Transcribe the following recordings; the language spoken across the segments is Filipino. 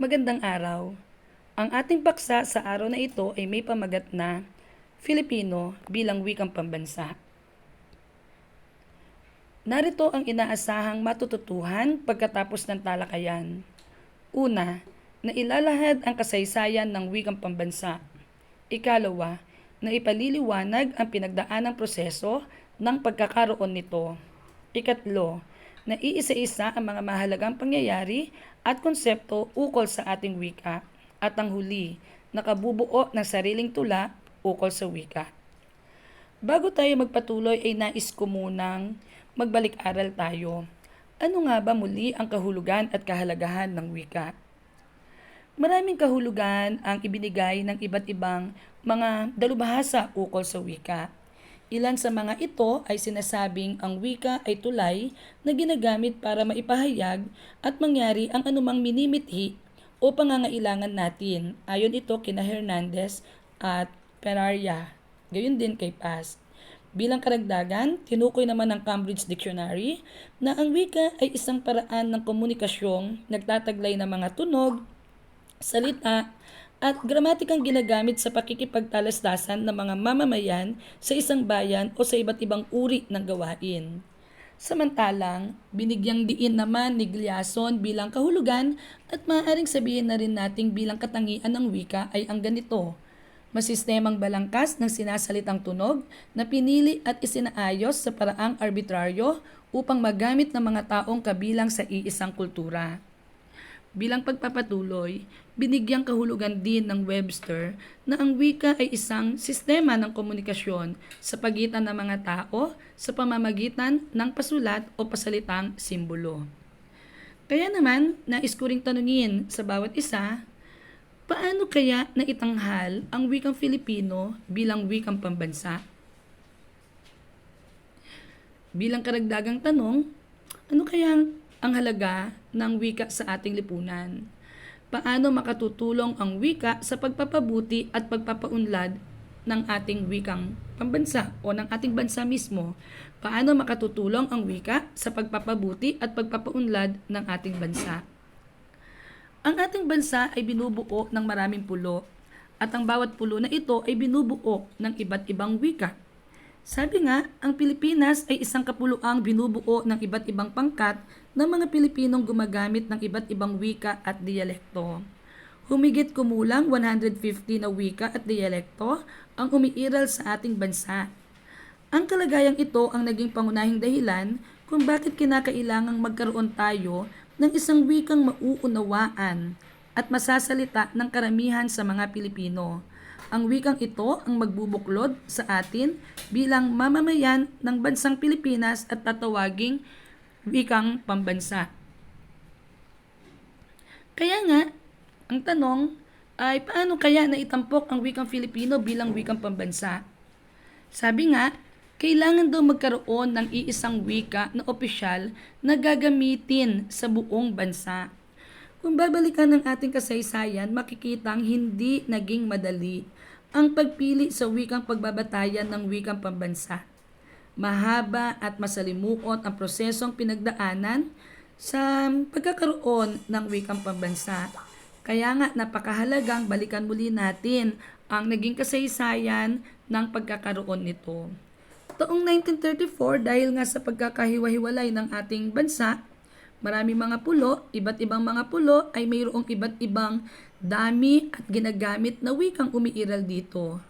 Magandang araw. Ang ating paksa sa araw na ito ay may pamagat na Filipino bilang wikang pambansa. Narito ang inaasahang matututuhan pagkatapos ng talakayan. Una, na ilalahad ang kasaysayan ng wikang pambansa. Ikalawa, na ipaliliwanag ang pinagdaanang proseso ng pagkakaroon nito. Ikatlo, na iisa-isa ang mga mahalagang pangyayari at konsepto ukol sa ating wika. At ang huli, nakabubuo ng sariling tula ukol sa wika. Bago tayo magpatuloy ay nais ko munang magbalik-aral tayo. Ano nga ba muli ang kahulugan at kahalagahan ng wika? Maraming kahulugan ang ibinigay ng iba't ibang mga dalubhasa ukol sa wika. Ilan sa mga ito ay sinasabing ang wika ay tulay na ginagamit para maipahayag at mangyari ang anumang minimithi o pangangailangan natin. Ayon ito kina Hernandez at Peraria. Gayon din kay Paz. Bilang karagdagan, tinukoy naman ng Cambridge Dictionary na ang wika ay isang paraan ng komunikasyong nagtataglay ng mga tunog, salita, at gramatikang ginagamit sa pakikipagtalasdasan ng mga mamamayan sa isang bayan o sa iba't ibang uri ng gawain. Samantalang, binigyang diin naman ni Gliason bilang kahulugan at maaaring sabihin na rin nating bilang katangian ng wika ay ang ganito. Masistemang balangkas ng sinasalitang tunog na pinili at isinaayos sa paraang arbitraryo upang magamit ng mga taong kabilang sa iisang kultura. Bilang pagpapatuloy, binigyang kahulugan din ng Webster na ang wika ay isang sistema ng komunikasyon sa pagitan ng mga tao sa pamamagitan ng pasulat o pasalitang simbolo. Kaya naman, nais ko ring tanungin sa bawat isa, paano kaya naitanghal ang wikang Filipino bilang wikang pambansa? Bilang karagdagang tanong, ano kaya ang halaga ng wika sa ating lipunan? Paano makatutulong ang wika sa pagpapabuti at pagpapaunlad ng ating wikang pambansa o ng ating bansa mismo? Paano makatutulong ang wika sa pagpapabuti at pagpapaunlad ng ating bansa? Ang ating bansa ay binubuo ng maraming pulo at ang bawat pulo na ito ay binubuo ng iba't ibang wika. Sabi nga, ang Pilipinas ay isang kapuluang binubuo ng iba't ibang pangkat ng mga Pilipinong gumagamit ng iba't ibang wika at diyalekto. Humigit kumulang 150 na wika at diyalekto ang umiiral sa ating bansa. Ang kalagayang ito ang naging pangunahing dahilan kung bakit kinakailangang magkaroon tayo ng isang wikang mauunawaan at masasalita ng karamihan sa mga Pilipino. Ang wikang ito ang magbubuklod sa atin bilang mamamayan ng bansang Pilipinas at tatawaging wikang pambansa. Kaya nga, ang tanong ay paano kaya naitampok ang wikang Filipino bilang wikang pambansa? Sabi nga, kailangan daw magkaroon ng iisang wika na opisyal na gagamitin sa buong bansa. Kung babalikan ng ating kasaysayan, makikitang hindi naging madali ang pagpili sa wikang pagbabatayan ng wikang pambansa. Mahaba at masalimuot ang prosesong pinagdaanan sa pagkakaroon ng wikang pambansa. Kaya nga napakahalagang balikan muli natin ang naging kasaysayan ng pagkakaroon nito. Taong 1934 dahil nga sa pagkakahiwa-hiwalay ng ating bansa, marami mga pulo, iba't ibang mga pulo ay mayroong iba't ibang dami at ginagamit na wikang umiiral dito.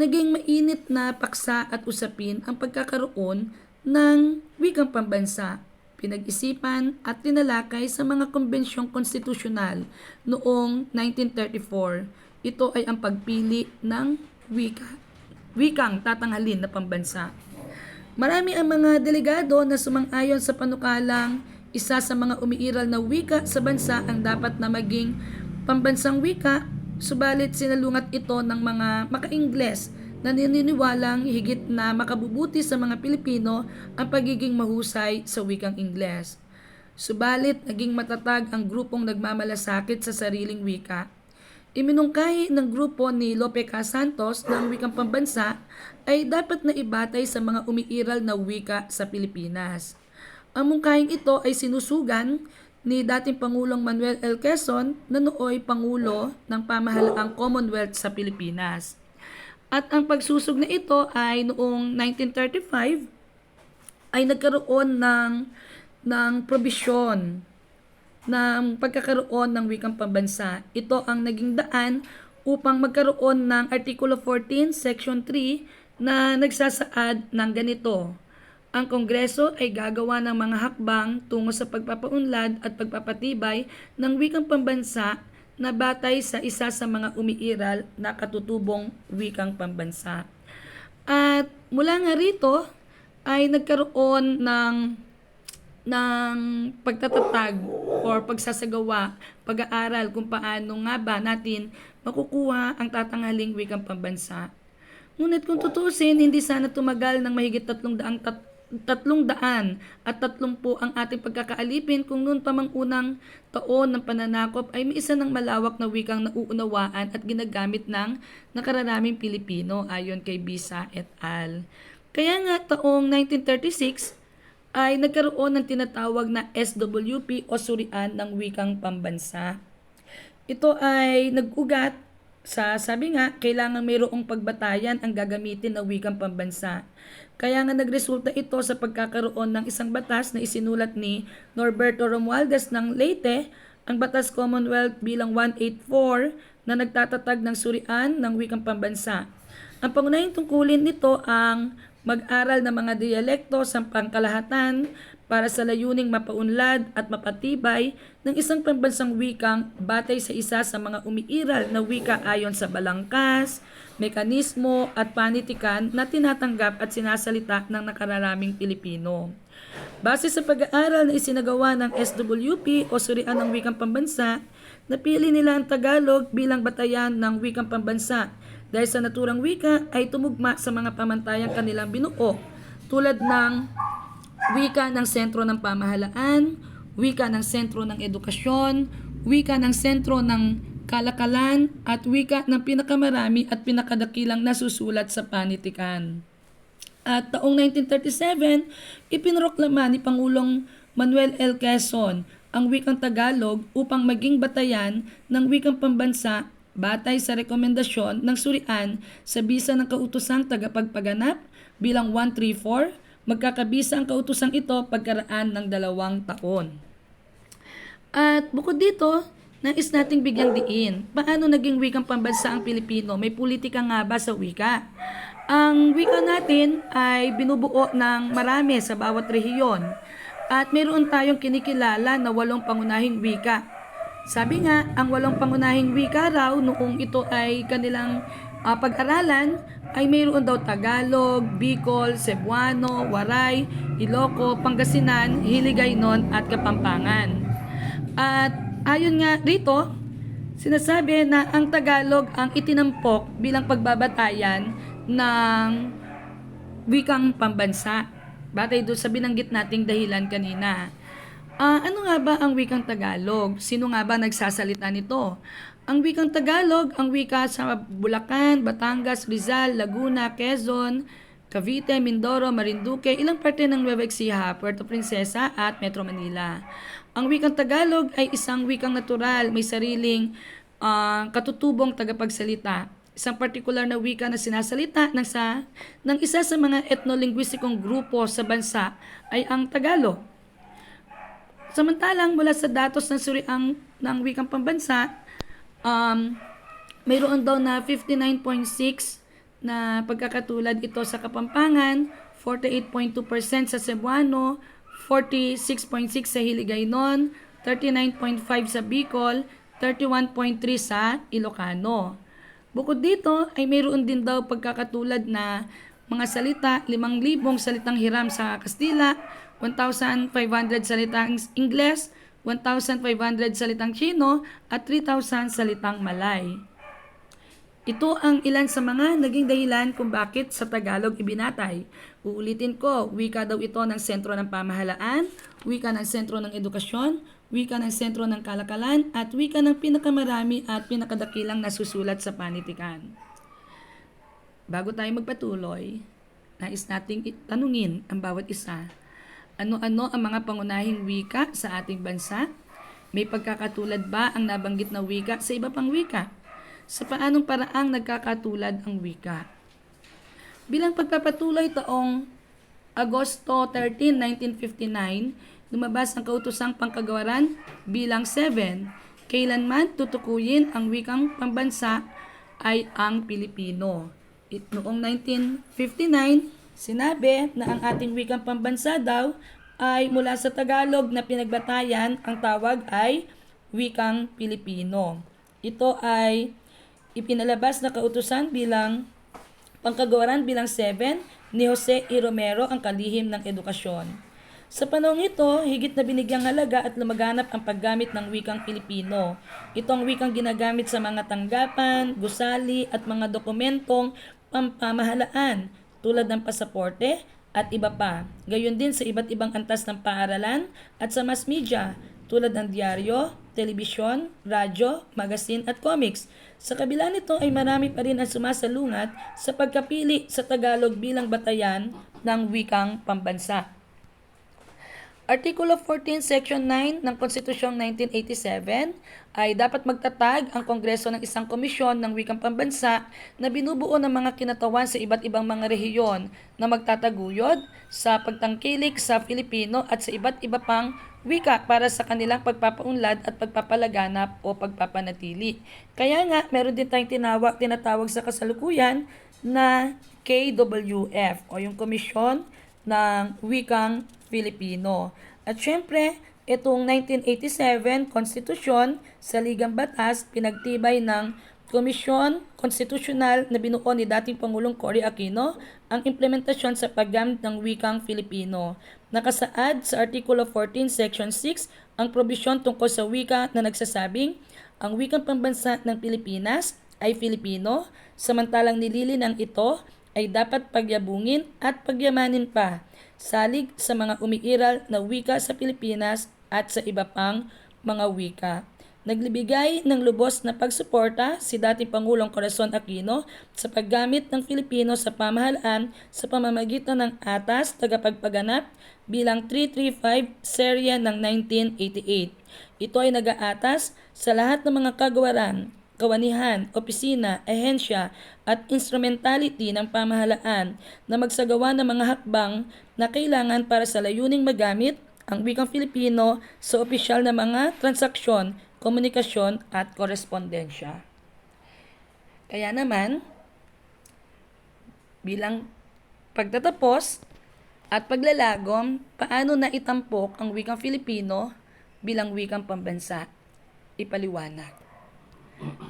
Naging mainit na paksa at usapin ang pagkakaroon ng wikang pambansa pinag-isipan at tinalakay sa mga kombensyong konstitusyonal noong 1934. Ito ay ang pagpili ng wika, wikang tatanghalin na pambansa. Marami ang mga delegado na sumang-ayon sa panukalang isa sa mga umiiral na wika sa bansa ang dapat na maging pambansang wika, subalit sinalungat ito ng mga maka-Ingles na naniniwalang higit na makabubuti sa mga Pilipino ang pagiging mahusay sa wikang Ingles. Subalit, naging matatag ang grupong nagmamalasakit sa sariling wika. Iminungkahi ng grupo ni Lope K. Santos na ang wikang pambansa ay dapat na ibatay sa mga umiiral na wika sa Pilipinas. Ang mungkahing ito ay sinusugan ni dating Pangulong Manuel L. Quezon na nooy Pangulo ng pamahalaang Commonwealth sa Pilipinas. At ang pagsusog na ito ay noong 1935 ay nagkaroon ng ng probisyon ng pagkakaroon ng wikang pambansa. Ito ang naging daan upang magkaroon ng Artikulo 14, Section 3 na nagsasaad ng ganito. Ang Kongreso ay gagawa ng mga hakbang tungo sa pagpapaunlad at pagpapatibay ng wikang pambansa na batay sa isa sa mga umiiral na katutubong wikang pambansa. At mula nga rito ay nagkaroon ng ng pagtatatag or pagsasagawa, pag-aaral kung paano nga ba natin makukuha ang tatanghaling wikang pambansa. Ngunit kung tutusin, hindi sana tumagal ng mahigit tatlong daang tat, tatlong daan at tatlong po ang ating pagkakaalipin kung noon pa mang unang taon ng pananakop ay may isa ng malawak na wikang nauunawaan at ginagamit ng nakararaming Pilipino ayon kay Bisa et al. Kaya nga taong 1936 ay nagkaroon ng tinatawag na SWP o Surian ng Wikang Pambansa. Ito ay nag-ugat sa sabi nga, kailangan mayroong pagbatayan ang gagamitin ng wikang pambansa. Kaya nga nagresulta ito sa pagkakaroon ng isang batas na isinulat ni Norberto Romualdez ng Leyte, ang Batas Commonwealth bilang 184 na nagtatatag ng surian ng wikang pambansa. Ang pangunahing tungkulin nito ang mag-aral ng mga dialekto sa pangkalahatan para sa layuning mapaunlad at mapatibay ng isang pambansang wikang batay sa isa sa mga umiiral na wika ayon sa balangkas, mekanismo at panitikan na tinatanggap at sinasalita ng nakararaming Pilipino. Base sa pag-aaral na isinagawa ng SWP o Surian ng Wikang Pambansa, napili nila ang Tagalog bilang batayan ng wikang pambansa dahil sa naturang wika ay tumugma sa mga pamantayang kanilang binuo tulad ng wika ng sentro ng pamahalaan, wika ng sentro ng edukasyon, wika ng sentro ng kalakalan, at wika ng pinakamarami at pinakadakilang nasusulat sa panitikan. At taong 1937, ipinroklama ni Pangulong Manuel L. Quezon ang wikang Tagalog upang maging batayan ng wikang pambansa batay sa rekomendasyon ng surian sa bisa ng kautosang tagapagpaganap bilang 134 Magkakabisa ang kautosang ito pagkaraan ng dalawang taon. At bukod dito, nais nating bigyang diin, paano naging wikang pambansa ang Pilipino? May politika nga ba sa wika? Ang wika natin ay binubuo ng marami sa bawat rehiyon. At mayroon tayong kinikilala na walong pangunahing wika. Sabi nga, ang walong pangunahing wika raw noong ito ay kanilang uh, pag-aralan ay mayroon daw Tagalog, Bicol, Cebuano, Waray, Iloco, Pangasinan, Hiligaynon at Kapampangan. At ayon nga rito, sinasabi na ang Tagalog ang itinampok bilang pagbabatayan ng wikang pambansa. Batay doon sa binanggit nating dahilan kanina. Uh, ano nga ba ang wikang Tagalog? Sino nga ba nagsasalita nito? Ang wikang Tagalog, ang wika sa Bulacan, Batangas, Rizal, Laguna, Quezon, Cavite, Mindoro, Marinduque, ilang parte ng Nueva Ecija, Puerto Princesa at Metro Manila. Ang wikang Tagalog ay isang wikang natural, may sariling uh, katutubong tagapagsalita. Isang partikular na wika na sinasalita ng, sa, ng isa sa mga etnolinguistikong grupo sa bansa ay ang Tagalog. Samantalang mula sa datos ng suriang ng wikang pambansa, um, mayroon daw na 59.6 na pagkakatulad ito sa Kapampangan, 48.2% sa Cebuano, 46.6 sa Hiligaynon, 39.5 sa Bicol, 31.3 sa Ilocano. Bukod dito ay mayroon din daw pagkakatulad na mga salita, 5,000 salitang hiram sa Kastila, 1,500 salitang Ingles, 1,500 salitang Chino at 3,000 salitang Malay. Ito ang ilan sa mga naging dahilan kung bakit sa Tagalog ibinatay. Uulitin ko, wika daw ito ng sentro ng pamahalaan, wika ng sentro ng edukasyon, wika ng sentro ng kalakalan, at wika ng pinakamarami at pinakadakilang nasusulat sa panitikan. Bago tayo magpatuloy, nais nating tanungin ang bawat isa ano-ano ang mga pangunahing wika sa ating bansa? May pagkakatulad ba ang nabanggit na wika sa iba pang wika? Sa paanong paraang nagkakatulad ang wika? Bilang pagpapatuloy taong Agosto 13, 1959, lumabas ang kautosang pangkagawaran bilang 7. Kailanman tutukuyin ang wikang pambansa ay ang Pilipino. It, noong 1959, sinabi na ang ating wikang pambansa daw ay mula sa Tagalog na pinagbatayan, ang tawag ay wikang Pilipino. Ito ay ipinalabas na kautusan bilang pangkagawaran bilang 7 ni Jose E. Romero ang kalihim ng edukasyon. Sa panahong ito, higit na binigyang halaga at lumaganap ang paggamit ng wikang Pilipino. Ito ang wikang ginagamit sa mga tanggapan, gusali at mga dokumentong pampamahalaan tulad ng pasaporte at iba pa. Gayon din sa iba't ibang antas ng paaralan at sa mass media tulad ng diaryo, telebisyon, radyo, magazine at comics. Sa kabila nito ay marami pa rin ang sumasalungat sa pagkapili sa Tagalog bilang batayan ng wikang pambansa. Artikulo 14, Section 9 ng Konstitusyong 1987 ay dapat magtatag ang Kongreso ng isang komisyon ng wikang pambansa na binubuo ng mga kinatawan sa iba't ibang mga rehiyon na magtataguyod sa pagtangkilik sa Filipino at sa iba't iba pang wika para sa kanilang pagpapaunlad at pagpapalaganap o pagpapanatili. Kaya nga, meron din tayong tinawag, tinatawag sa kasalukuyan na KWF o yung Komisyon ng Wikang Filipino. At syempre, itong 1987 Konstitusyon sa Ligang Batas pinagtibay ng Komisyon Konstitusyonal na binuo ni dating Pangulong Cory Aquino ang implementasyon sa paggamit ng wikang Filipino. Nakasaad sa Artikulo 14, Section 6 ang probisyon tungkol sa wika na nagsasabing ang wikang pambansa ng Pilipinas ay Filipino, samantalang nililinang ito ay dapat pagyabungin at pagyamanin pa, salig sa mga umiiral na wika sa Pilipinas at sa iba pang mga wika. Naglibigay ng lubos na pagsuporta si dating Pangulong Corazon Aquino sa paggamit ng Filipino sa pamahalaan sa pamamagitan ng Atas Tagapagpaganap bilang 335 serya ng 1988. Ito ay nag-aatas sa lahat ng mga kagawaran, kawanihan, opisina, ehensya at instrumentality ng pamahalaan na magsagawa ng mga hakbang na kailangan para sa layuning magamit ang wikang Filipino sa opisyal na mga transaksyon, komunikasyon at korespondensya. Kaya naman, bilang pagtatapos at paglalagom, paano na itampok ang wikang Filipino bilang wikang pambansa? Ipaliwanag.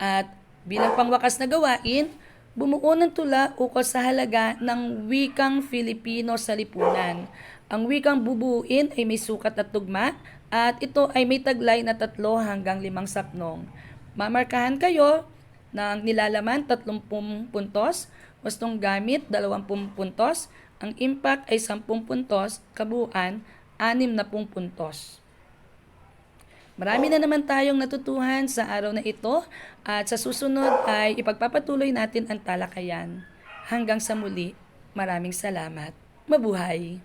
At bilang pangwakas na gawain, bumuo ng tula ukol sa halaga ng wikang Filipino sa lipunan. Ang wikang bubuuin ay may sukat at tugma at ito ay may taglay na tatlo hanggang limang saknong. Mamarkahan kayo ng nilalaman 30 puntos, wastong gamit 20 puntos, ang impact ay 10 puntos, kabuuan 60 puntos. Marami na naman tayong natutuhan sa araw na ito at sa susunod ay ipagpapatuloy natin ang talakayan. Hanggang sa muli, maraming salamat. Mabuhay!